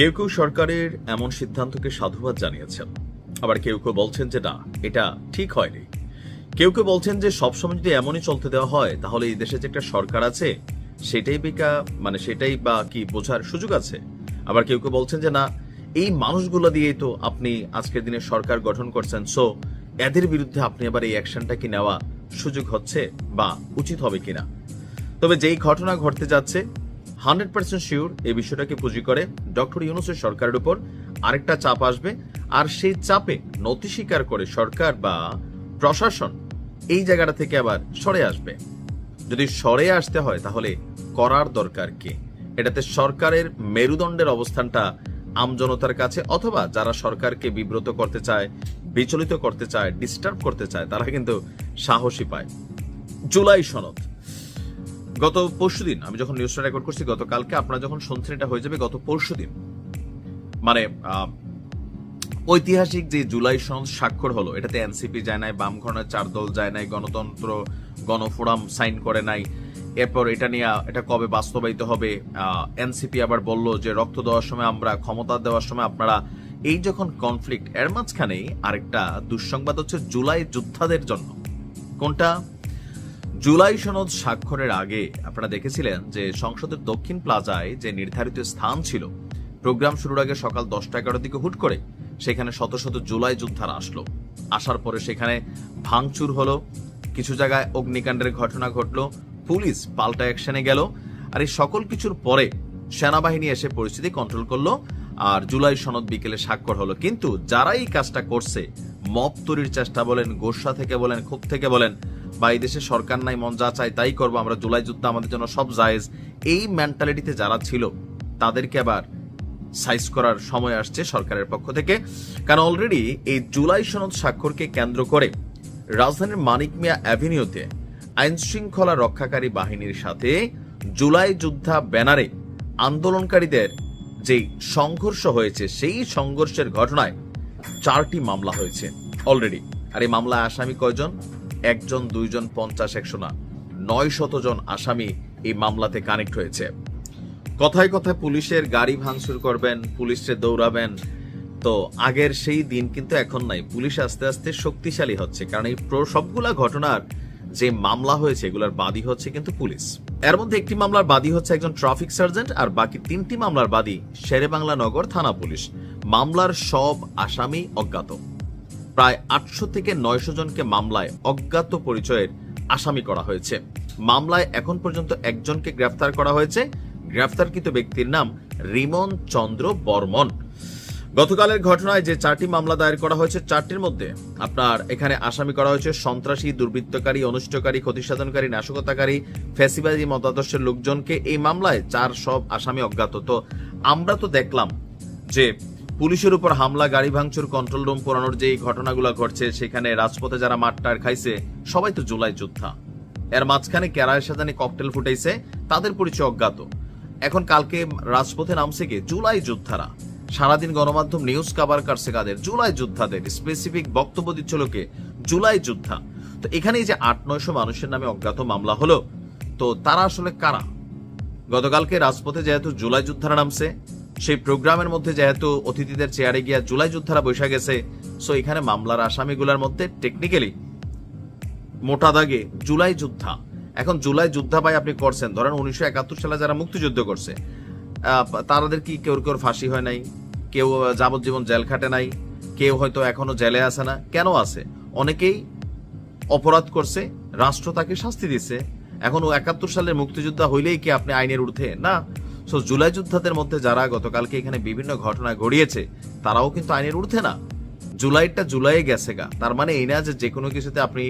কেউ কেউ সরকারের এমন সিদ্ধান্তকে সাধুবাদ জানিয়েছেন। আবার কেউ কেউ বলছেন যে না, এটা ঠিক হয়নি। কেউ কেউ বলছেন যে সবসময় যদি এমনই চলতে দেওয়া হয়, তাহলে এই দেশে যে একটা সরকার আছে, সেটাই বিকা মানে সেটাই বা কি বোঝার সুযোগ আছে? আবার কেউ কেউ বলছেন যে না, এই মানুষগুলো দিয়েই তো আপনি আজকের দিনে সরকার গঠন করছেন সো এদের বিরুদ্ধে আপনি আবার এই অ্যাকশনটা কি নেওয়া সুযোগ হচ্ছে বা উচিত হবে কিনা? তবে যেই ঘটনা ঘটতে যাচ্ছে হান্ড্রেড পার্সেন্ট শিওর এই বিষয়টাকে পুঁজি করে। ডক্টর ইউনুসের সরকারের উপর আরেকটা চাপ আসবে, আর সেই চাপে নথি স্বীকার করে সরকার বা প্রশাসন এই জায়গাটা থেকে আবার সরে আসবে। যদি সরে আসতে হয়, তাহলে করার দরকার কি? এটাতে সরকারের মেরুদণ্ডের অবস্থানটা আমজনতার কাছে, অথবা যারা সরকারকে বিব্রত করতে চায়, বিচলিত করতে চায় ডিস্টার্ব করতে চায়, তারা কিন্তু সাহসী পায়। জুলাই সনদ। গত পরশুদিন আমি যখন নিউজটা রেকর্ড করছি, গতকালকে আপনারা যখন শুনছেন এটা হয়ে যাবে গত পরশুদিন মানে ঐতিহাসিক যে জুলাই সনদ স্বাক্ষর হলো, এটাতে এনসিপি যায় নাই, বাম ঘরনের চার দল যায় নাই, গণতন্ত্র, গণফোরাম সাইন করে নাই। এরপর এটা নিয়ে, এটা কবে বাস্তবায়িত হবে? এনসিপি আবার বলল যে, রক্ত দেওয়ার সময় আমরা, ক্ষমতা দেওয়ার সময় আপনারা, এই যখন কনফ্লিক্ট এর মাঝখানেই আরেকটা দুঃসংবাদ হচ্ছে জুলাই যোদ্ধাদের জন্য। কোনটা? জুলাই সনদ স্বাক্ষরের আগে আপনারা দেখেছিলেন যে সংসদের দক্ষিণ প্লাজায় যে নির্ধারিত স্থান ছিল, প্রোগ্রাম শুরুর আগে সকাল দশটা এগারোর দিকে হুট করে সেখানে শত শত জুলাই যোদ্ধারা আসলো। আসার পরে সেখানে ভাঙচুর হলো, কিছু জায়গায় অগ্নিকাণ্ডের ঘটনা ঘটলো, পুলিশ পাল্টা অ্যাকশনে গেল, আর এই সকল কিছুর পরে সেনাবাহিনী এসে পরিস্থিতি কন্ট্রোল করল, আর জুলাই সনদ বিকেলে স্বাক্ষর হলো। কিন্তু যারা এই কাজটা করছে, মব তৈরির চেষ্টা বলেন, গোসা থেকে বলেন ক্ষোভ থেকে বলেন বা এই দেশে সরকার নাই, মন যা চাই তাই করব, আমরা জুলাই যুদ্ধ আমাদের জন্য সব জায়েজ। এই মেন্টালিটিতে যারা ছিল, তাদেরকে আবার সাইজ করার সময় আসছে সরকারের পক্ষ থেকে। কারণ অলরেডি এই জুলাই সনদ স্বাক্ষরকে কেন্দ্র করে রাজধানীর মানিক মিয়া অ্যাভিনিউতে আইন শৃঙ্খলা রক্ষাকারী বাহিনীর সাথে জুলাই যোদ্ধা ব্যানারে আন্দোলনকারীদের যে সংঘর্ষ হয়েছে, সেই সংঘর্ষের ঘটনায় চারটি মামলা হয়েছে অলরেডি আর এই মামলায় আসামি কয়জন? একজন, দুইজন, পঞ্চাশ, একশো না, নয় শত জন আসামি এই মামলাতে কানেক্ট হয়েছে। কথায় কথায় পুলিশের গাড়ি ভাঙচুর করবেন, পুলিশে দৌড়াবেন, তো আগের সেই দিন কিন্তু এখন নাই। পুলিশ আস্তে আস্তে শক্তিশালী হচ্ছে, কারণ এই সবগুলা ঘটনার যে মামলা হয়েছে, এগুলার বাদী হচ্ছে কিন্তু পুলিশ। এর মধ্যে একটি মামলার বাদী হচ্ছে একজন ট্রাফিক সার্জেন্ট, আর বাকি তিনটি মামলার বাদী শেরেবাংলা নগর থানা পুলিশ। মামলার সব আসামি অজ্ঞাত। প্রায় আটশো থেকে নয়শো জনকে মামলায় অজ্ঞাত পরিচয়ের আসামি করা হয়েছে। মামলায় এখন পর্যন্ত একজনকে গ্রেফতার করা হয়েছে। গ্রেফতারকৃত ব্যক্তির নাম রিমন চন্দ্র বর্মন। গতকালের ঘটনায় যে চারটি মামলা দায়ের করা হয়েছে, চারটির মধ্যে আপনার এখানে আসামি করা হয়েছে সন্ত্রাসী, দুর্বৃত্তকারী অনুষ্ঠকারী ক্ষতিসাধনকারী, নাশকতাকারী, ফ্যাসিবাদী মতাদর্শের লোকজনকে এই মামলায় চার সব আসামি অজ্ঞাত। তো আমরা তো দেখলাম যে পুলিশের উপর হামলা, গাড়ি ভাঙচুর কন্ট্রোল রুম পোড়ানোর যে ঘটনাগুলো ঘটছে, সেখানে রাজপথে যারা মাঠটার খাইছে, সবাই তো জুলাই যোদ্ধা। এর মাঝখানে কেরায় সাজানি ককটেল ফুটাইছে, তাদের পরিচয় অজ্ঞাত। এখন কালকে রাজপথে নামছে কি? জুলাই যোদ্ধারা। সারাদিন গণমাধ্যম নিউজ কাভার কাটছে কাদের? জুলাই যোদ্ধাদের। স্পেসিফিক বক্তব্য দিচ্ছিল কে? জুলাই যোদ্ধা। তো এখানে যে আট নয়শো মানুষের নামে অজ্ঞাত মামলা হলো, তো তারা আসলে কারা? গতকালকে রাজপথে যেহেতু জুলাই যোদ্ধারা নামছে সেই প্রোগ্রামের মধ্যে যেহেতু অতিথিদের চেয়ারে গিয়া জুলাই যোদ্ধারা বসে গেছে সো এখানে মামলার আসামিগুলোর মধ্যে টেকনিক্যালি মোটা দাগে জুলাই যোদ্ধা। এখন জুলাই যোদ্ধা ভাই আপনি করছেন, ধরেন উনিশশো একাত্তর সালে যারা মুক্তিযুদ্ধ করছে তাদের কি কেউ কেউ ফাঁসি হয় নাই, কেউ যাবজ্জীবন জেল খাটে নাই, কেউ হয়তো এখনও জেলে আছে না, কেন আছে? অনেকেই অপরাধ করছে, রাষ্ট্র তাকে শাস্তি দিচ্ছে। এখন একাত্তর সালের মুক্তিযোদ্ধা হইলেই কি আপনি আইনের ঊর্ধ্বে? না সো জুলাই যোদ্ধাদের মধ্যে যারা গতকালকে এখানে বিভিন্ন ঘটনা ঘটিয়েছে, তারাও কিন্তু আইনের ঊর্ধ্বে না। জুলাইটা জুলাইয়ে গেছে গা। তার মানে এই না যে যে কোনো কিছুতে আপনি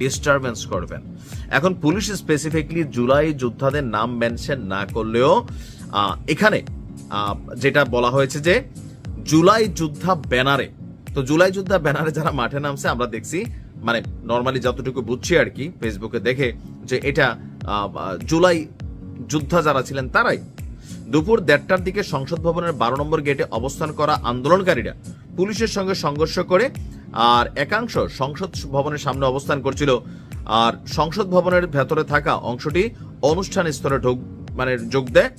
ডিস্টারবেন্স করবেন। এখন পুলিশ স্পেসিফিকলি জুলাই যোদ্ধাদের নাম মেনশন না করলেও এখানে যেটা বলা হয়েছে যে জুলাই যোদ্ধা ব্যানারে, তো জুলাই যোদ্ধা ব্যানারে যারা মাঠে নামছে, আমরা দেখছি মানে নর্মালি যতটুকু বুঝছি আর কি ফেসবুকে দেখে যে এটা জুলাই যোদ্ধা যারা ছিলেন তারাই দুপুর দেড়টার দিকে সংসদ ভবনের বারো নম্বর গেটে অবস্থান করা আন্দোলনকারীরা পুলিশের সঙ্গে সংঘর্ষ করে আর একাংশ সংসদ ভবনের সামনে অবস্থান করছিল। আর সংসদ ভবনের ভেতরে থাকা অংশটি অনুষ্ঠান স্তরে ঢোক মানে যোগ দেয়।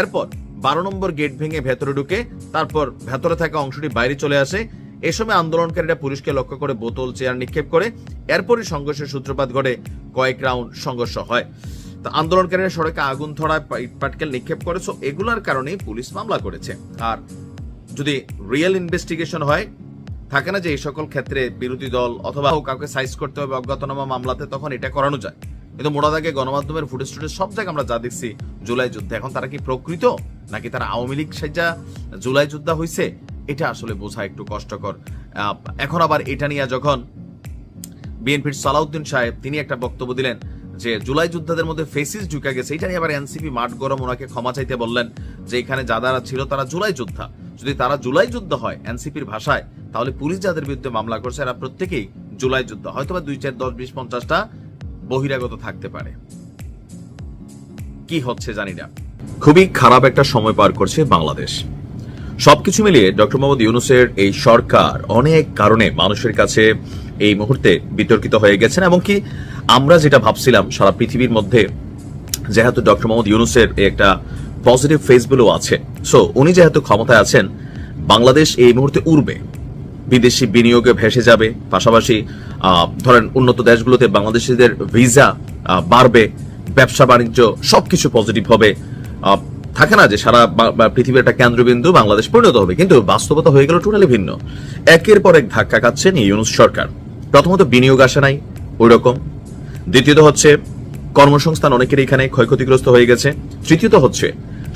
এরপর বারো নম্বর গেট ভেঙে ভেতরে ঢুকে তারপর ভেতরে থাকা অংশটি বাইরে চলে আসে। এ সময় আন্দোলনকারীরা পুলিশকে লক্ষ্য করে বোতল, চেয়ার নিক্ষেপ করে। এরপরই সংঘর্ষের সূত্রপাত ঘটে। কয়েক রাউন্ড সংঘর্ষ হয়। তো আন্দোলনকারীরা সড়কে আগুন ধরায় ইট পাটকেল নিক্ষেপ করে সো এগুলার কারণেই পুলিশ মামলা করেছে। আর যদি রিয়েল ইনভেস্টিগেশন হয়, থাকে না যে এই সকল ক্ষেত্রে বিরোধী দল অথবা কাউকে সাইজ করতে হবে, অজ্ঞাতনামা মামলাতে তখন এটা করানো যায়। কিন্তু মোটা দাগে গণমাধ্যমের ফুটেজ টুটেজ সব জায়গায় আমরা যা দেখছি, জুলাই যুদ্ধে। এখন তারা কি প্রকৃত, নাকি তারা আওয়ামী লীগ সেজা জুলাই যুদ্ধা হয়েছে এটা আসলে বোঝা একটু কষ্টকর। এখন আবার এটা নিয়ে যখন বিএনপির সালাউদ্দিন সাহেব, তিনি একটা বক্তব্য দিলেন যে জুলাই যোদ্ধাদের মধ্যে ফেসিস ঢুকে গেছে, এটা নিয়ে আবার এনসিপি মাঠ গরম, ওনাকে ক্ষমা চাইতে বললেন যে এখানে যারা ছিল তারা জুলাই যোদ্ধা। যদি তারা জুলাই যুদ্ধ হয় এনসিপির ভাষায়, তাহলে পুলিশ যাদের বিরুদ্ধে মামলা করছে, এরা প্রত্যেকেই জুলাই যুদ্ধ। হয়তো বা দুই চার, দশ, বিশ, পঞ্চাশটা বহিরাগত থাকতে পারে। কি হচ্ছে জানি না। খুবই খারাপ একটা সময় পার করছে বাংলাদেশ। সবকিছু মিলিয়ে ডক্টর মোহাম্মদ ইউনুসের এই সরকার অনেক কারণে মানুষের কাছে এই মুহূর্তে বিতর্কিত হয়ে গেছেন এবং কি আমরা যেটা ভাবছিলাম, সারা পৃথিবীর মধ্যে যেহেতু ডক্টর মোহাম্মদ ইউনুসের একটা পজিটিভ ফেসগুলো আছে। সো উনি যেহেতু ক্ষমতায় আছেন, বাংলাদেশ এই মুহূর্তে উড়বে। বিদেশি বিনিয়োগে ভেসে যাবে, পাশাপাশি ধরেন উন্নত দেশগুলোতে বাংলাদেশিদের ভিসা বাড়বে ব্যবসা বাণিজ্য সবকিছু পজিটিভ হবে। থাকে না যে সারা পৃথিবীর একটা কেন্দ্রবিন্দু বাংলাদেশ পরিণত হবে, কিন্তু বাস্তবতা হয়ে গেল টোটালি ভিন্ন। একের পর এক ধাক্কা খাচ্ছেন ইউনুস সরকার। প্রথমত বিনিয়োগ আসে নাই ওই রকম দ্বিতীয়ত হচ্ছে, কর্মসংস্থান অনেকের এখানে ক্ষয়ক্ষতিগ্রস্ত হয়ে গেছে। তৃতীয়ত হচ্ছে,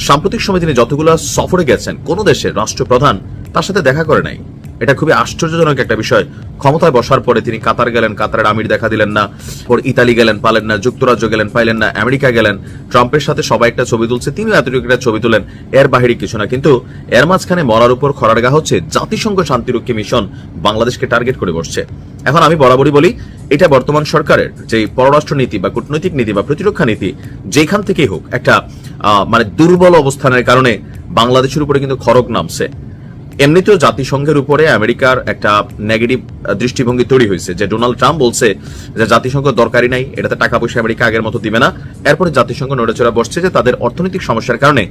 সাম্প্রতিক সময় তিনি যতগুলো সফরে গেছেন, কোন দেশের রাষ্ট্রপ্রধান তার সাথে দেখা করে নাই। এটা খুবই আশ্চর্যজনক একটা বিষয়। ক্ষমতায় বসার পরে তিনি কাতার গেলেন, কাতারের আমির দেখা দিলেন না, পর ইতালি গেলেন, পালেন না, যুক্তরাজ্য গেলেন, পাইলেন না, আমেরিকা গেলেন। ট্রাম্পের সাথে সবাই একটা ছবি তুলছে তিনিও এতটুকু একটা ছবি তুলেন, এর বাহিরে কিছু না। কিন্তু এর মাঝখানে মরার উপর খরার গা হচ্ছে, জাতিসংঘ শান্তিরক্ষী মিশন বাংলাদেশকে টার্গেট করে বসছে। এখন আমি বরাবরই বলি, এটা বর্তমান সরকারের যে পররাষ্ট্র নীতি বা কূটনৈতিক নীতি বা প্রতিরক্ষা নীতি, যেখান থেকেই হোক, একটা মানে দুর্বল অবস্থানের কারণে বাংলাদেশের উপরে কিন্তু খড়গ নামছে। এমনিতেও জাতিসংঘের উপরে আমেরিকার একটা নেগেটিভ দৃষ্টিভঙ্গি তৈরি হয়েছে যে ডোনাল্ড ট্রাম্প বলছে যে জাতিসংঘ দরকারই নাই, এটাতে টাকা পয়সা আমেরিকা আগের মতো দিবে না। এরপরে জাতিসংঘ নড়েচড়া বসছে যে তাদের অর্থনৈতিক সমস্যার কারণে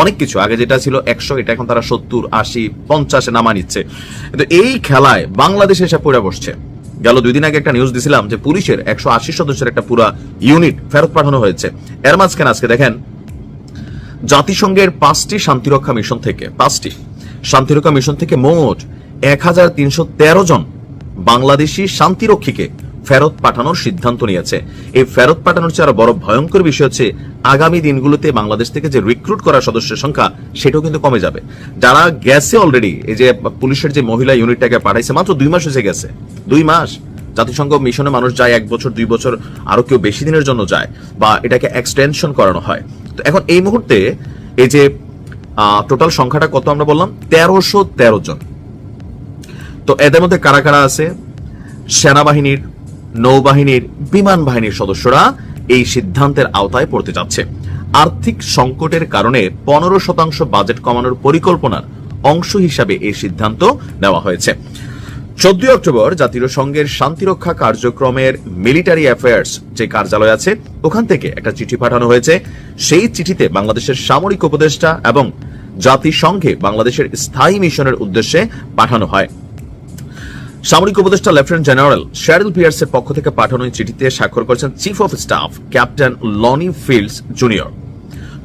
অনেক কিছু, আগে যেটা ছিল একশো, এটা এখন তারা সত্তর, আশি, পঞ্চাশে নামা নিচ্ছে। কিন্তু এই খেলায় বাংলাদেশ এসে পড়ে বসছে। গেল দুই দিন আগে একটা নিউজ দিছিলাম যে পুলিশের একশো আশি সদস্যের একটা পুরা ইউনিট ফেরত পাঠানো হয়েছে। এর মাঝখানে আজকে দেখেন, জাতিসংঘের পাঁচটি শান্তিরক্ষা মিশন থেকে, পাঁচটি শান্তিরক্ষা মিশন থেকে মোট এক হাজার তিনশো তেরো জন বাংলাদেশি শান্তিরক্ষীকে ফেরত পাঠানোর সিদ্ধান্ত নিয়েছে। এই ফেরত পাঠানোর চেয়ে আরও বড় ভয়ঙ্কর বিষয় হচ্ছে, আগামী দিনগুলোতে বাংলাদেশ থেকে যে রিক্রুট করা সদস্যের সংখ্যা, সেটাও কিন্তু কমে যাবে। যারা গেছে অলরেডি এই যে পুলিশের যে মহিলা ইউনিটটাকে পাঠাইছে, মাত্র দুই মাস হয়েছে গেছে। দুই মাস। জাতিসংঘ মিশনে মানুষ যায় এক বছর, দুই বছর, আরও কেউ বেশি দিনের জন্য যায় বা এটাকে এক্সটেনশন করানো হয়। তো এখন এই মুহূর্তে এই যে টোটাল সংখ্যাটা কত আমরা বললাম? তেরোশো তেরো জন। তো এদের মধ্যে কারা কারা আছে? সেনাবাহিনীর, নৌবাহিনীর, বিমান বাহিনীর সদস্যরা এই সিদ্ধান্তের আওতায় পড়তে যাচ্ছে। আর্থিক সংকটের কারণে পনেরো শতাংশ বাজেট কমানোর পরিকল্পনার অংশ হিসাবে এই সিদ্ধান্ত নেওয়া হয়েছে। চোদ্দই অক্টোবর জাতীয় সংঘের শান্তিরক্ষা কার্যক্রমের মিলিটারি অ্যাফেয়ার্স যে কার্যালয় আছে, ওখান থেকে একটা চিঠি পাঠানো হয়েছে। সেই চিঠিতে বাংলাদেশের সামরিক উপদেষ্টা এবং জাতিসংঘে বাংলাদেশের স্থায়ী মিশনের উদ্দেশ্যে পাঠানো হয়। সামরিক উপদেষ্টা লেফটেন্যান্ট জেনারেল শ্যারিল পিয়ার্সের পক্ষ থেকে পাঠানো চিঠিতে স্বাক্ষর করেছেন chief of staff captain Lonnie Fields junior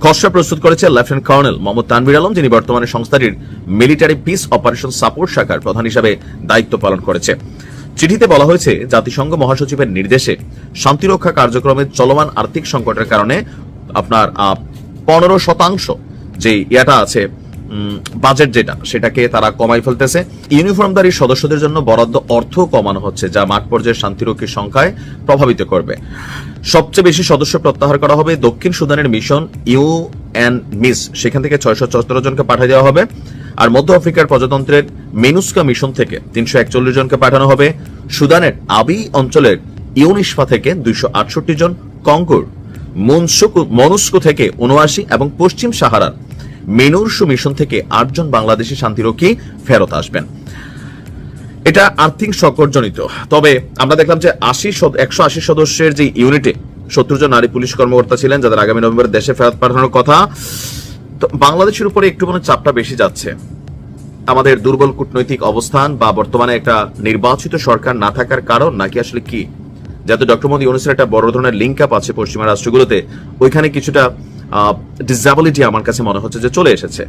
খসড়া প্রস্তুত করেছে লেফটেন্যান্ট কর্নেল মোহাম্মদ তানবির আলম, যিনি বর্তমানে সংস্থাটির মিলিটারি পিস অপারেশন সাপোর্ট শাখার প্রধান হিসাবে দায়িত্ব পালন করেছে। চিঠিতে বলা হয়েছে, জাতিসংঘ মহাসচিবের নির্দেশে শান্তিরক্ষা কার্যক্রমের চলমান আর্থিক সংকটের কারণে আপনার পনেরো শতাংশ যে ইয়াটা আছে বাজেট যেটা, সেটাকে তারা কমাই ফেলতেছে। ইউনিফর্মধারী সদস্যদের জন্য বরাদ্দ অর্থ কমানো হচ্ছে, যা মাঠ পর্যায়ে শান্তিরক্ষীর সংখ্যায় প্রভাবিত করবে। সবচেয়ে বেশি সদস্য প্রত্যাহার করা হবে দক্ষিণ সুদানের মিশন ইউ এন মিস, সেখান থেকে ছয়শো চুয়াত্তর জনকে পাঠিয়ে দেওয়া হবে। আর মধ্য আফ্রিকার প্রজাতন্ত্রের মেনুস্কা মিশন থেকে তিনশো একচল্লিশ জনকে পাঠানো হবে। সুদানের আবি অঞ্চলের ইউনিসফা থেকে দুইশো আটষট্টি জন, কঙ্কুর মনুস্কো থেকে উনআশি এবং পশ্চিম সাহারার মেনুরসু মিশন থেকে আটজন বাংলাদেশি শান্তিরক্ষী ফেরত আসবেন। এটা আর্থিক সংকটজনিত তবে আমরা দেখলাম যে আশি একশো আশি সদস্যের যে ইউনিটে সত্তর জন নারী পুলিশ কর্মকর্তা ছিলেন, যাদের আগামী নভেম্বরে দেশে ফেরত পাঠানোর কথা। বাংলাদেশের উপরে একটু মনে চাপটা বেশি যাচ্ছে। আমাদের দুর্বল কূটনৈতিক অবস্থান বা বর্তমানে একটা নির্বাচিত সরকার না থাকার কারণ নাকি আসলে কি? যাতে ডক্টর মোদী অনুসারে একটা বড় ধরনের লিঙ্ক আপ আছে পশ্চিমা রাষ্ট্রগুলোতে, ওইখানে কিছুটা ডিসএবিলিটি আমার কাছে মনে হচ্ছে যে চলে এসেছে।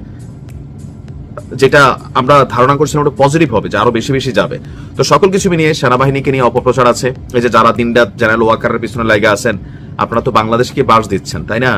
যেটা আমরা ধারণা করছিলাম ওটা পজিটিভ হবে, যে আরও বেশি বেশি যাবে। তো সকল কিছু নিয়ে সেনাবাহিনীকে নিয়ে অপপ্রচার আছে। এই যে যারা দিনরাত জেনারেল ওয়াকারের পিছনে লাগে আছেন, আপনারা তো বাংলাদেশকে বাস দিচ্ছেন, তাই না?